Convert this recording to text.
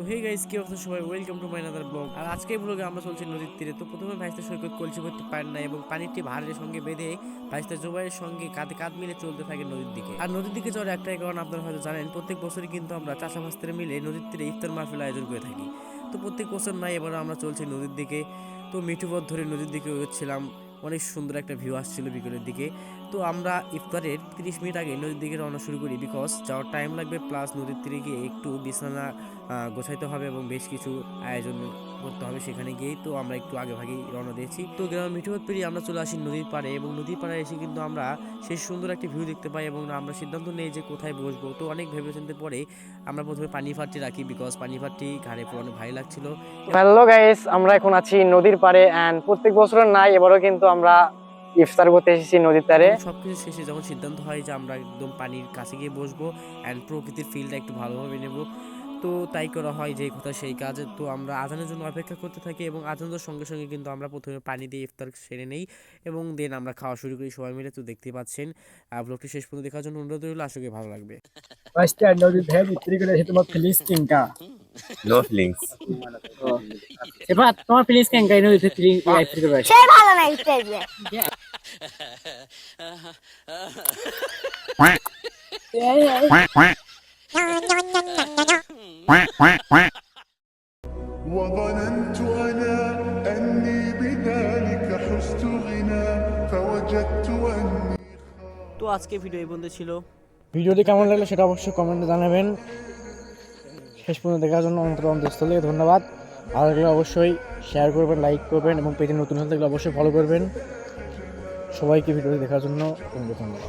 তো hey guys কি অবস্থা সবাই? Welcome to my another blog আর আজকে ব্লগে আমরা চলছি নদীর তীরে। তো প্রথমে ভাইস্তা সৈকত কলসি করতে পারেন না এবং পানিটি ভারের সঙ্গে বেঁধে ভাইস্তা জোবাইয়ের সঙ্গে কাঁধে কাঁধ মিলে চলতে থাকে নদীর দিকে। আর নদীর দিকে যাওয়ার একটাই কারণ আপনারা হয়তো জানেন, প্রত্যেক বছরই কিন্তু আমরা চাষা মিলে নদীর তীরে ইফতার মাহফিল আয়োজন করে থাকি। তো প্রত্যেক বছর নাই এবার আমরা চলছি নদীর দিকে। তো মিঠু পথ ধরে নদীর দিকে এগোচ্ছিলাম অনেক সুন্দর একটা ভিউ আসছিল বিকেলের দিকে। তো আমরা ইফতারের তিরিশ মিনিট আগে নদীর দিকে রওনা শুরু করি বিকজ যাওয়ার টাইম লাগবে প্লাস নদীর তীরে গিয়ে একটু বিছানা গোছাইতে হবে এবং বেশ কিছু আয়োজন করতে হবে সেখানে গিয়েই। তো আমরা একটু আগে ভাগেই রওনা দিয়েছি। তো গ্রামের মিঠুপথ পেরিয়ে আমরা চলে আসি নদীর পাড়ে এবং নদীর পাড়ে এসে কিন্তু আমরা সেই সুন্দর একটি ভিউ দেখতে পাই এবং আমরা সিদ্ধান্ত নেই যে কোথায় বসবো। তো অনেক ভেবে চিন্তে পরে আমরা প্রথমে পানি ফাটটি রাখি বিকজ পানি ফাটটি ঘাড়ে পুরো অনেক ভারী লাগছিল। হ্যালো গাইস আমরা এখন আছি নদীর পাড়ে এন্ড প্রত্যেক বছর নাই, এবারও কিন্তু আমরা ইফতার করতে এসেছি নদীর এবং সবকিছু শেষে যখন সিদ্ধান্ত হয় যে আমরা একদম পানির কাছে গিয়ে বসবো অ্যান্ড প্রকৃতির ফিলটা একটু ভালোভাবে নেব তো তাই করা হয় যে কথা সেই কাজ। তো আমরা আজানের জন্য অপেক্ষা করতে থাকি এবং আজানের সঙ্গে সঙ্গে কিন্তু আমরা প্রথমে পানি দিয়ে ইফতার সেরে নেই এবং দেন আমরা খাওয়া শুরু করি সবাই মিলে। তো দেখতে পাচ্ছেন ব্লগটি শেষ পর্যন্ত দেখার জন্য অনুরোধ রইল। আশা করি ভালো লাগবে। ফার্স্টে নদীর ধারে বিক্রি করে এসে তোমার ফিলিস কিংকা No feelings. এবার তোমার ফিলিস কিংকা এই নদীতে ফিলিং বিক্রি করে সে ভালো না স্টেজে وظننت أنا أني بذلك حزت غنى فوجدت أني তো আজকে ভিডিও এই পর্যন্ত ছিল ভিডিওটি কেমন লাগলো সেটা অবশ্যই কমেন্টে জানাবেন শেষ পর্যন্ত দেখার জন্য অন্তর অন্তস্থলে ধন্যবাদ। ভালো লাগলে অবশ্যই শেয়ার করবেন লাইক করবেন এবং পেজে নতুন হলে থাকলে অবশ্যই ফলো করবেন। সবাইকে ভিডিওটি দেখার জন্য ধন্যবাদ।